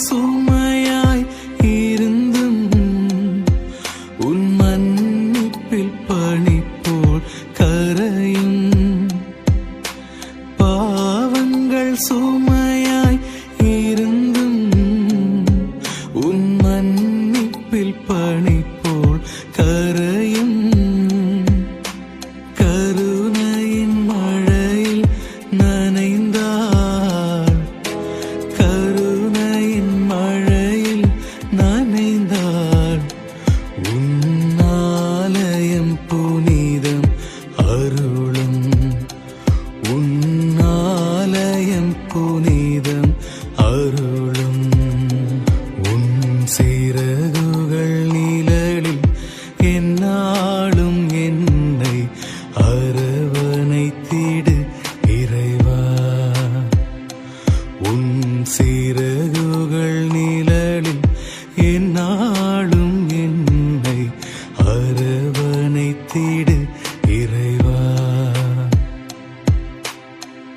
சுமையாய் இருந்தும் உன் மன்னிப்பில் பணி போல் கரையும் பாவங்கள் சுமையாய் இருந்தும் உன் மன்னிப்பில் பணி நீயும் அருளும். உன்னாலயம் புனிதம் அருளும். உன் சிறகுகள் நிழலில் என்னாலும் என்னை அரவணைத்திடு இறைவா. உன் சிறகுகள் நிழலில் என்னாலும் என்னை அரவணைத்திடு இறை